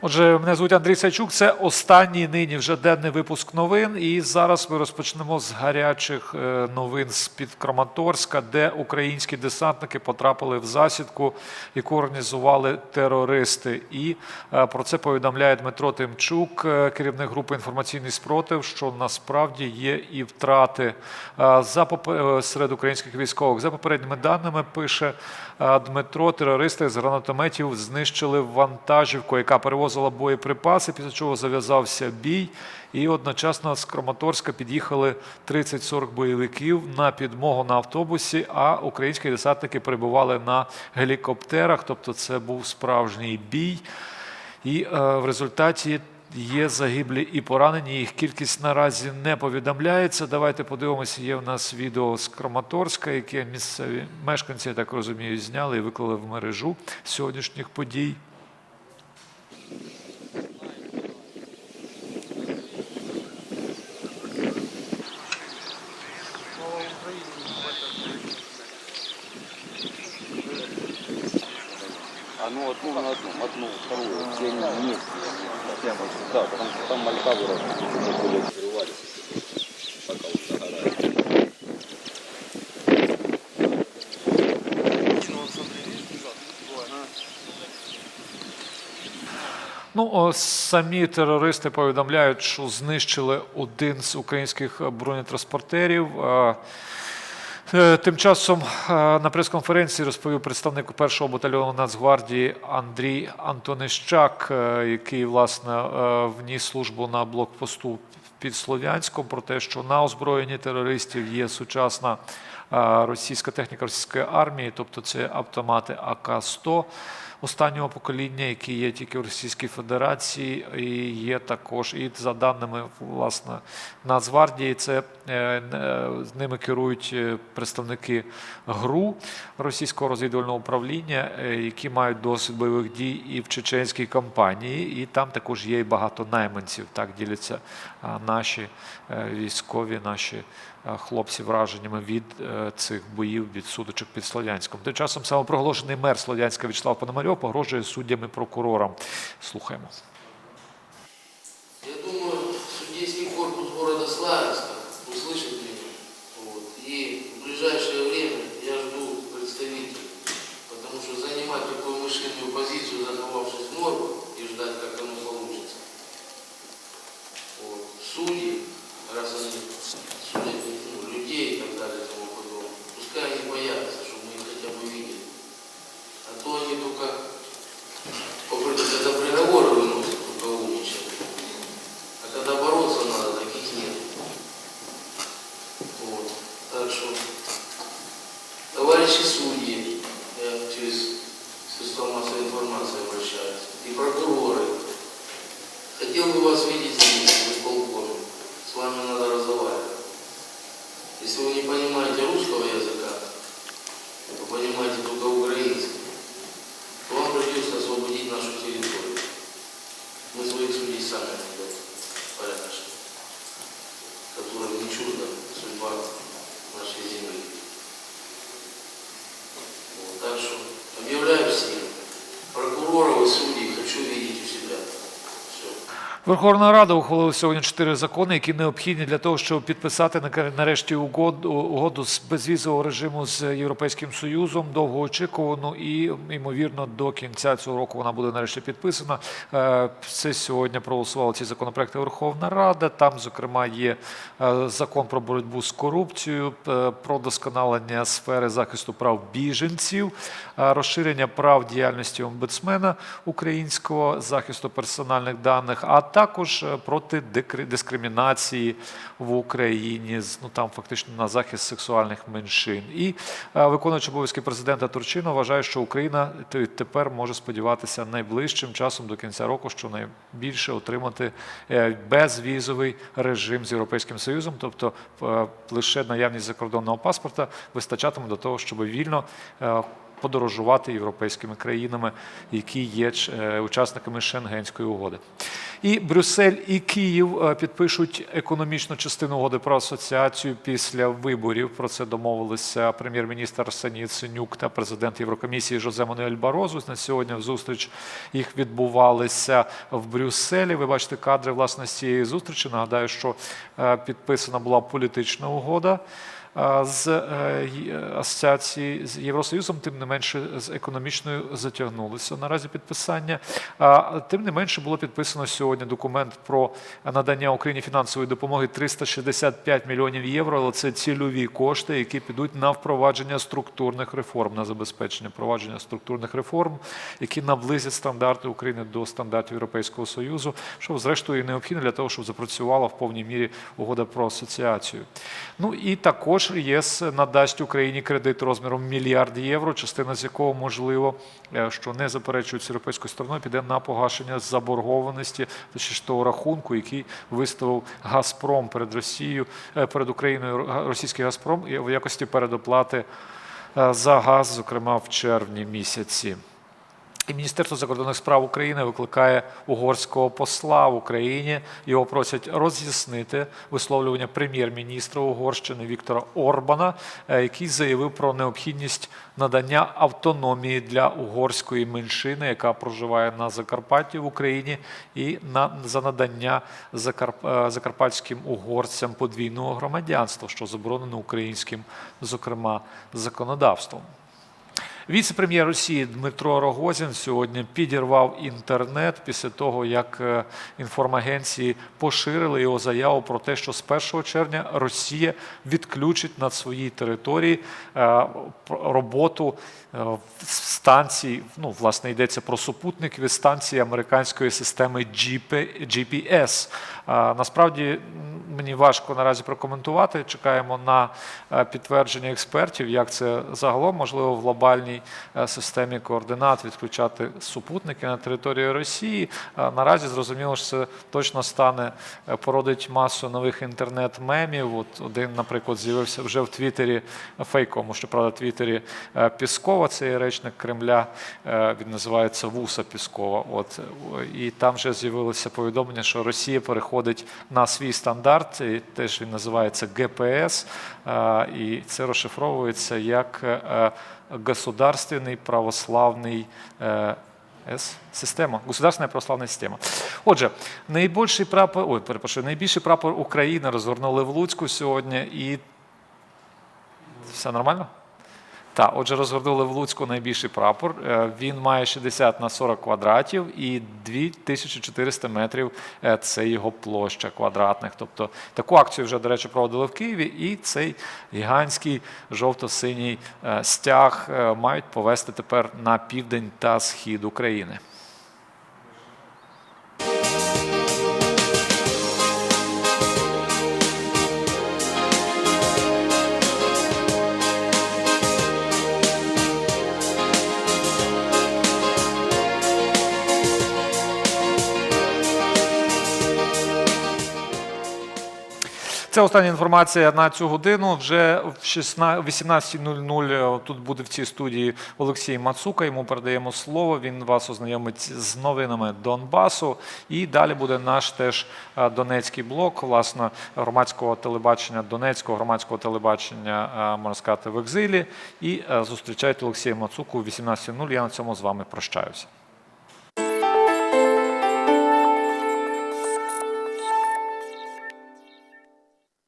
Отже, мене звуть Андрій Сайчук. Це останній нині вже денний випуск новин. І зараз ми розпочнемо з гарячих е, новин з під Краматорська, де українські десантники потрапили в засідку, яку організували терористи. І е, про це повідомляє Дмитро Тимчук, е, керівник групи інформаційний спротив, що насправді є і втрати за серед українських військових. За попередніми даними пише Дмитро, терористи з гранатометів знищили вантажівку, яка перевозила боєприпаси, після чого зав'язався бій. І одночасно з Краматорська під'їхали 30-40 бойовиків на підмогу на автобусі, а українські десантники перебували на гелікоптерах. Тобто це був справжній бій. І е, в результаті є загиблі і поранені. Їх кількість наразі не повідомляється. Давайте подивимося. Є в нас відео з Краматорська, яке місцеві мешканці, я так розумію, зняли і виклали в мережу сьогоднішніх подій. Одно на одном, одно, второе, все они вместе. Да, потому что там малька выросла, более взрывались, пока. Ну, самі терористи повідомляють, що знищили один з українських бронетранспортерів. Е, Тим часом е, на прес-конференції розповів представник першого батальйону Нацгвардії Андрій Антонищак, е, який власне вніс службу на блокпосту під Слов'янськом, про те, що на озброєнні терористів є сучасна російська техніка російської армії, тобто це автомати АК-100 останнього покоління, які є тільки в Російській Федерації, і є також, і за даними власне Нацгвардії, це е, е, з ними керують е, представники ГРУ російського розвідувального управління, е, які мають досвід бойових дій і в чеченській кампанії, і там також є і багато найманців. Так діляться наші е, військові, наші е, хлопці враженнями від е, цих боїв від судочок під Слов'янськом. Тим часом самопроголошений мер Слов'янська Вячеслав Пономарьов погрожує суддям і прокурорам. Слухаємо. Хотел бы вас видеть здесь, исполкоме. С вами надо разговаривать. Если вы не понимаете русского языка, то понимаете только украинский, то вам придется освободить нашу территорию. Мы своих судей сами Верховна Рада ухвалила сьогодні чотири закони, які необхідні для того, щоб підписати на- нарешті угоду, угоду з безвізового режиму з Європейським Союзом, довгоочікувану і ймовірно до кінця цього року вона буде нарешті підписана. Е, Це сьогодні проголосували ці законопроекти Верховна Рада. Там, зокрема, є е, закон про боротьбу з корупцією, е, про досконалення сфери захисту прав біженців, розширення прав діяльності омбудсмена українського захисту персональних даних, а також е, проти дискримінації в Україні ну там фактично на захист сексуальних меншин. І е, виконуючий обов'язки президента Турчинов вважає, що Україна тепер може сподіватися найближчим часом до кінця року, що найбільше отримати е, безвізовий режим з Європейським Союзом, тобто лише наявність закордонного паспорта вистачатиме до того, щоб вільно подорожувати європейськими країнами, які є е, учасниками Шенгенської угоди. І Брюссель і Київ е, підпишуть економічну частину угоди про асоціацію після виборів. Про це домовилися прем'єр-міністр Арсеній Яценюк та президент Єврокомісії Жозе Мануель Барозу. На сьогодні в зустріч їх відбувалися в Брюсселі. Ви бачите кадри власне з цієї зустрічі. Нагадаю, що е, підписана була політична угода з е, асоціації з Євросоюзом, тим не менше з економічною затягнулося наразі підписання. Тим не менше було підписано сьогодні документ про надання Україні фінансової допомоги 365 мільйонів євро. Але це цільові кошти, які підуть на впровадження структурних реформ, на забезпечення впровадження структурних реформ, які наблизять стандарти України до стандартів Європейського Союзу, що зрештою необхідно для того, щоб запрацювала в повній мірі угода про асоціацію. Ну і також ЄС надасть Україні кредит розміром мільярд євро, частина з якого можливо, е, що не заперечується європейською стороною, піде на погашення заборгованості, точніше того рахунку, який виставив Газпром перед Росією, е, перед Україною російський Газпром і в якості передоплати е, за газ, зокрема в червні місяці. І Міністерство закордонних справ України викликає угорського посла в Україні. Його просять роз'яснити висловлювання прем'єр-міністра Угорщини Віктора Орбана, е, який заявив про необхідність надання автономії для угорської меншини, яка проживає на Закарпатті в Україні, і на за надання закарп, е, закарпатським угорцям подвійного громадянства, що заборонено українським, зокрема, законодавством. Віце-прем'єр Росії Дмитро Рогозін сьогодні підірвав інтернет після того, як е, інформагенції поширили його заяву про те, що з 1 червня Росія відключить над своїй території е, роботу е, станцій. Ну, власне, йдеться про супутникові станції американської системи GP, GPS. Насправді мені важко наразі прокоментувати. Чекаємо на підтвердження експертів, як це загалом можливо в глобальній е, системі координат відключати супутники на території Росії. Е, Наразі зрозуміло, що це точно стане е, породить масу нових інтернет-мемів. От один, наприклад, з'явився вже в Твіттері фейковому, щоправда, Твіттері Піскова, це є речник Кремля. Він називається Вуса Піскова. От і там вже з'явилося повідомлення, що Росія переходить на свій стандарт. І теж він називається ГПС, і це розшифровується як государственний православний. е, С система, государственная православна система. Отже, найбільший прапор, ой, перепрошую, найбільший прапор України розгорнули в Луцьку сьогодні і все нормально? Так, отже, розгорнули в Луцьку найбільший прапор. Е, Він має 60 на 40 квадратів і 2400 метрів е, це його площа квадратних. Тобто таку акцію вже, до речі, проводили в Києві, і цей гігантський жовто-синій е, стяг мають повести тепер на південь та схід України. Це остання інформація на цю годину. Вже в 16 18.00 тут буде в цій студії Олексій Мацука. Йому передаємо слово. Він вас ознайомить з новинами Донбасу. І далі буде наш теж е, донецький блок, власне, громадського телебачення, донецького громадського телебачення, е, можна сказати, в екзилі. І е, зустрічайте Олексія Мацуку о 18.00. Я на цьому з вами прощаюся.